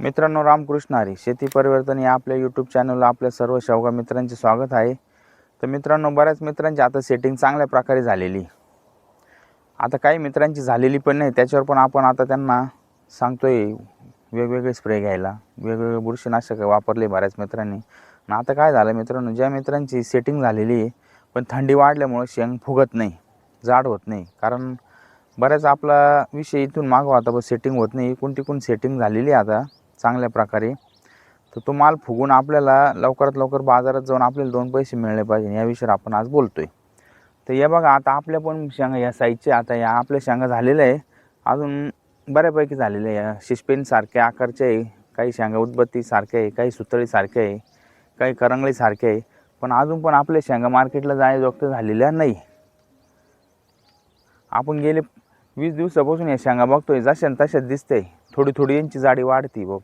मित्रांनो रामकृष्ण हरी शेती परिवर्तन या आपल्या यूट्यूब चॅनलला आपल्या सर्व शेवगा मित्रांचे स्वागत आहे. तर मित्रांनो बऱ्याच मित्रांची आता सेटिंग चांगल्या प्रकारे झालेली. आता काही मित्रांची झालेली पण नाही त्याच्यावर पण आपण आता त्यांना सांगतोय वेगवेगळे स्प्रे घ्यायला. वेगवेगळे बुरशीनाशक वापरले बऱ्याच मित्रांनी. आणि आता काय झालं मित्रांनो ज्या मित्रांची सेटिंग झालेली आहे पण थंडी वाढल्यामुळं शेंग फुगत नाही जाड होत नाही. कारण बऱ्याच आपला विषय इथून मागवा आता बस सेटिंग होत नाही इकून तिकून सेटिंग झालेली आहे आता. चांगल्या प्रकारे तर तो माल फुगून आपल्याला लवकरात लवकर बाजारात जाऊन आपल्याला दोन पैसे मिळले पाहिजे. याविषयी आपण आज बोलतो आहे तर या बघा आता आपल्या पण शेंगा या साईजचे आता या आपल्या शेंगा झालेल्या आहे. अजून बऱ्यापैकी झालेल्या आहे. या शिस्पेनसारख्या आकारच्या आहे. काही शेंगा उदबत्तीसारख्या आहे काही सुतळीसारख्या आहे काही करंगळीसारख्या आहे. पण अजून पण आपल्या शेंगा मार्केटला जायजोगतं झालेल्या नाही. आपण गेले वीस दिवसापासून या शेंगा बघतोय. जशा न तशाच दिसतंय. थोडी थोडी यांची जाडी वाढती बघ.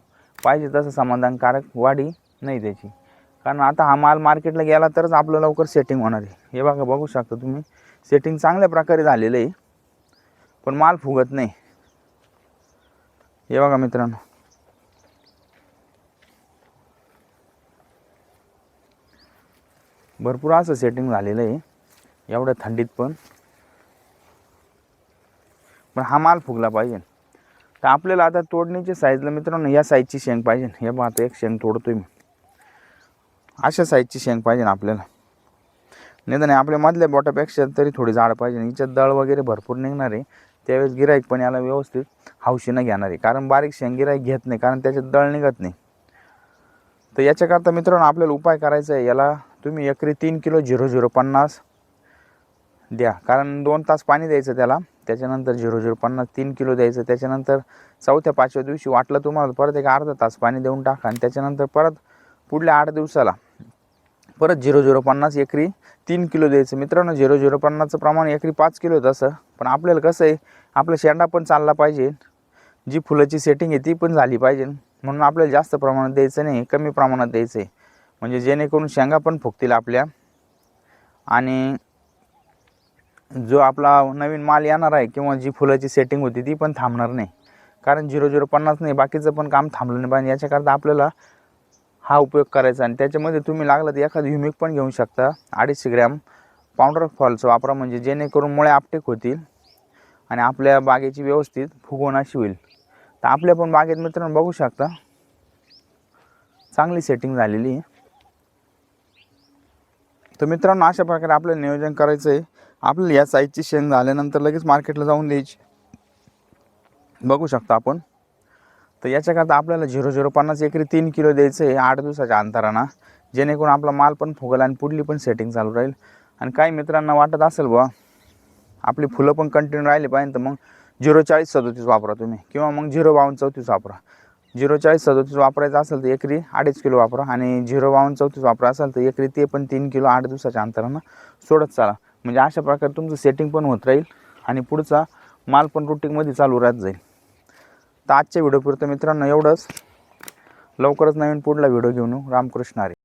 पाहिजे तसं समाधानकारक वाढी नाही त्याची कारण आता हा माल मार्केटला गेला तरच आपलं लवकर सेटिंग होणार आहे. हे बघा बघू शकता तुम्ही. सेटिंग चांगल्या प्रकारे झालेलं आहे. पण माल फुगत नाही. हे बघा मित्रांनो. भरपूर असं सेटिंग झालेलं आहे. एवढ्या थंडीत पण. पण हा माल फुगला पाहिजे. तर आपल्याला आता तोडणीच्या साईजला मित्रांनो या साईजची शेंग पाहिजे. हे बघा आता एक शेंग तोडतोय मी. अशा साईजची शेंग पाहिजे आपल्याला. नाही तर नाही आपल्या मधल्या बोटापेक्षा तरी थोडी जाड पाहिजे. हिच्यात दळ वगैरे भरपूर निघणार आहे. त्यावेळेस गिराईक पण याला व्यवस्थित हौशीनं घेणार आहे. कारण बारीक शेंग गिराईक घेत नाही. कारण त्याच्यात दळ निघत नाही. तर याच्याकरता मित्रांनो आपल्याला उपाय करायचा आहे. याला तुम्ही एकरी तीन किलो झिरो झिरो पन्नास द्या. कारण दोन तास पाणी द्यायचं त्याला त्याच्यानंतर झिरो झिरो पन्नास तीन किलो द्यायचं त्याच्यानंतर चौथ्या पाचव्या दिवशी वाटलं तुम्हाला परत एक अर्धा तास पाणी देऊन टाका आणि त्याच्यानंतर परत पुढल्या आठ दिवसाला परत झिरो झिरो पन्नास एकरी तीन किलो द्यायचं. मित्रांनो झिरो झिरो पन्नासचं प्रमाण एकरी पाच किलो तसं पण आपल्याला कसं आहे आपला शेंडा पण चालला पाहिजे. जी फुलाची सेटिंग आहे ती पण झाली पाहिजे. म्हणून आपल्याला जास्त प्रमाणात द्यायचं नाही कमी प्रमाणात द्यायचं आहे. म्हणजे जेणेकरून शेंगा पण फुगतील आपल्या. आणि जो आपला नवीन माल येणार आहे किंवा जी फुलाची सेटिंग होती ती पण थांबणार नाही. कारण झिरो झिरो पन्नास नाही बाकीचं पण काम थांबलं नाही. पाहिजे याच्याकरता आपल्याला हा उपयोग करायचा आणि त्याच्यामध्ये तुम्ही लागला तर एखादं ह्युमिक पण घेऊ शकता. अडीचशे ग्रॅम पावडर फॉलचं वापरा म्हणजे जेणेकरून मुळे आपटेक होतील आणि आपल्या बागेची व्यवस्थित फुगवण अशी होईल. तर आपल्या पण बागेत मित्रांनो बघू शकता चांगली सेटिंग झालेली आहे. तर मित्रांनो अशा प्रकारे आपल्याला नियोजन करायचं आहे आपल्याला या साईजची शेंग झाल्यानंतर लगेच मार्केटला जाऊन द्यायची. बघू शकता आपण. तर याच्याकरता आपल्याला झिरो झिरो पन्नास एकरी तीन किलो द्यायचं आहे आठ दिवसाच्या अंतरानं. जेणेकरून आपला माल पण फुगल आणि पुढली पण सेटिंग चालू राहील. आणि काही मित्रांना वाटत असेल बुवा आपली फुलं पण कंटिन्यू राहिली पाहिजे तर मग झिरो चाळीस सदोतीस वापरा तुम्ही. किंवा मग झिरो बावन्न चौतीस वापरा. झिरो चाळीस सदोतीस वापरायचं असेल तर एकरी अडीच किलो वापरा. आणि झिरो बावन्न चौतीस वापरा असेल तर एकरी ते पण तीन किलो आठ दिवसाच्या अंतरानं सोडत चाला. म्हणजे अशा प्रकारे तुमचं सेटिंग पण होत राहील आणि पुढचा माल पण रुटीनमध्ये चालू राहत जाईल. तर आजच्या व्हिडिओपुरतं मित्रांनो एवढंच. लवकरच नवीन पुढला व्हिडिओ घेऊन येऊ. रामकृष्ण आरे